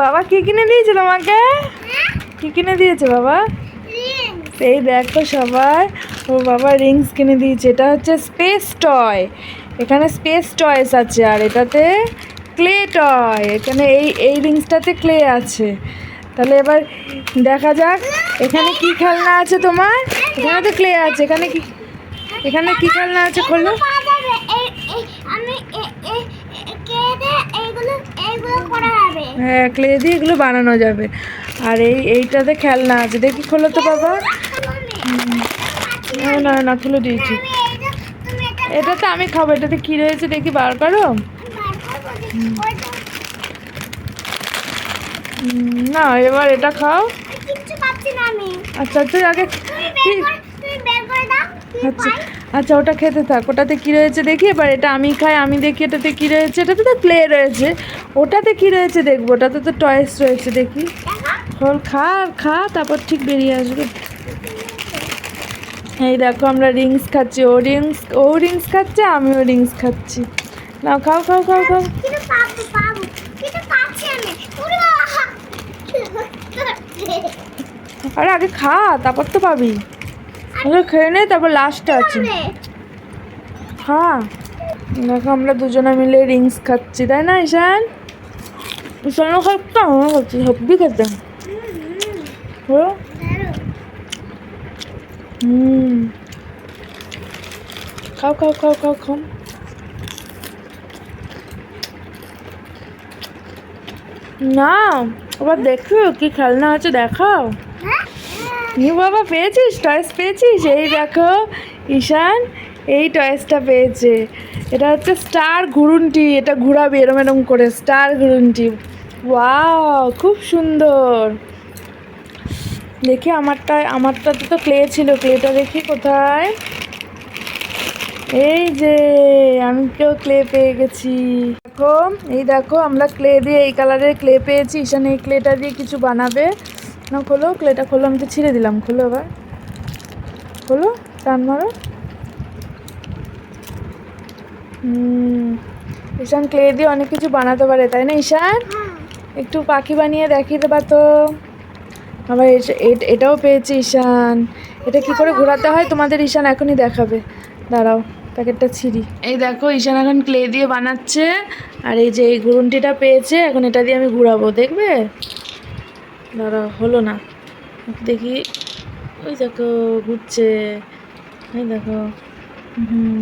বাবা কি কিনে দিয়েছে তোমাকে? কি কিনে দিয়েছে বাবা? এই দেখো সবাই ও বাবা রিংস কিনে দিয়েছে। এটা হচ্ছে স্পেস টয় এখানে স্পেস টয়েস আছে আর এটাতে ক্লে টয় এখানে এই এই রিংসটাতে ক্লে আছে। তাহলে এবার দেখা যাক এখানে কি খেলনা আছে তোমার? এখানে তো ক্লে আছে এখানে কি এখানে কি খেলনা আছে খোলো। হ্যাঁ ক্লে দিয়ে এগুলো বানানো যাবে। আর এই এইটাতে খেলনা আছে। দেখি খোলো তো বাবা। না না না খুলে দিয়েছি। এটা এটাতে আমি খাব। এটাতে কী রয়েছে দেখি বার করো। না এবার এটা খাও। আচ্ছা তুই আগে আচ্ছা আচ্ছা ওটা খেতে থাক ওটাতে কি রয়েছে দেখি? এবার এটা আমি খাই আমি দেখি এটাতে কি রয়েছে এটাতে তো প্লে রয়েছে। ওটাতে কি রয়েছে দেখব? ওটাতে তো টয়েস রয়েছে দেখি। ফল খা আর খা তারপর ঠিক বেরিয়ে আসবে। এই দেখো আমরা রিংস খাচ্ছি। ও রিংস ও রিংস খাচ্ছে আমিও রিংস খাচ্ছি। নাও খাও খাও খাও খাও। আরে আগে খা তারপর তো পাবি। আগে খেয়ে নে তারপর লাস্টে আছে। খা দেখো আমরা দুজনে মিলে রিংস খাচ্ছি তাই না ঈশান? ঈশানও খাচ্ছে আমিও খাচ্ছি সবই খেতাম হলো হুম। খাও খাও খাও খাও খাও। না আবার দেখো কি খেলনা আছে দেখাও। নি বাবা পেয়েছিস? টয়েস পেয়েছিস? এই দেখো, ঈশান, এই টয়েসটা পেয়েছে। এটা হচ্ছে স্টার ঘুরুনটি, এটা ঘুরাবে, এরম এরম করে স্টার ঘুরুনটি। ওয়াও খুব সুন্দর। দেখি আমারটা আমারটাতে তো ক্লে ছিল ক্লেটা দেখি কোথায়? এই যে, আমি কেউ ক্লে পেয়ে গেছি। দেখো, এই দেখো, আমরা ক্লে দিয়ে এই কালারের ক্লে পেয়েছি। ঈশান এই ক্লেটা দিয়ে কিছু বানাবে। না খোলো ক্লেটা খোলো আমি তো ছিঁড়ে দিলাম খোলো আবার। খোলো টান মারো। হুম ঈশান ক্লে দিয়ে অনেক কিছু বানাতে পারে তাই না ঈশান? একটু পাখি বানিয়ে দেখিয়ে দেবা তো। আবার এটাও পেয়েছি ঈশান। এটা কি করে ঘোরাতে হয়? তোমাদের ঈশান এখনই দেখাবে। দাঁড়াও প্যাকেটটা ছিঁড়ি। এই দেখো ঈশান এখন ক্লে দিয়ে বানাচ্ছে। আর এই যে এই ঘুরুনটিটা পেয়েছে এখন এটা দিয়ে আমি ঘুরাবো দেখবে? দাঁড়াও হলো না। দেখি ওই দেখো ঘুরছে। এই দেখো। হুম।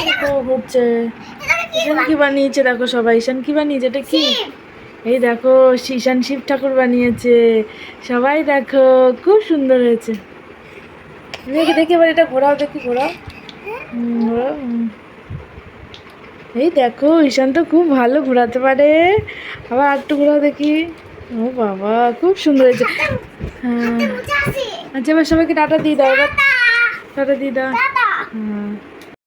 দেখো? ঘুরছে। ঈশান কি বানিয়েছে? দেখো সবাই। ঈশান কি বানিয়েছে? এটা কি? এই দেখো ঈশান শিব ঠাকুর বানিয়েছে। সবাই দেখো খুব সুন্দর হয়েছে। দেখি দেখি এবার এটা ঘোরাও দেখি ঘোরাও। হুম, ঘোরাও হুম। এই দেখো ঈশান তো খুব ভালো ঘোরাতে পারে। আবার একটু ঘোরাও দেখি। ও বাবা খুব সুন্দর হয়েছে। হ্যাঁ। আচ্ছা এবার সবাইকে টাটা দিয়ে দাও এবার টাটা। দিয়ে দাও। হ্যাঁ।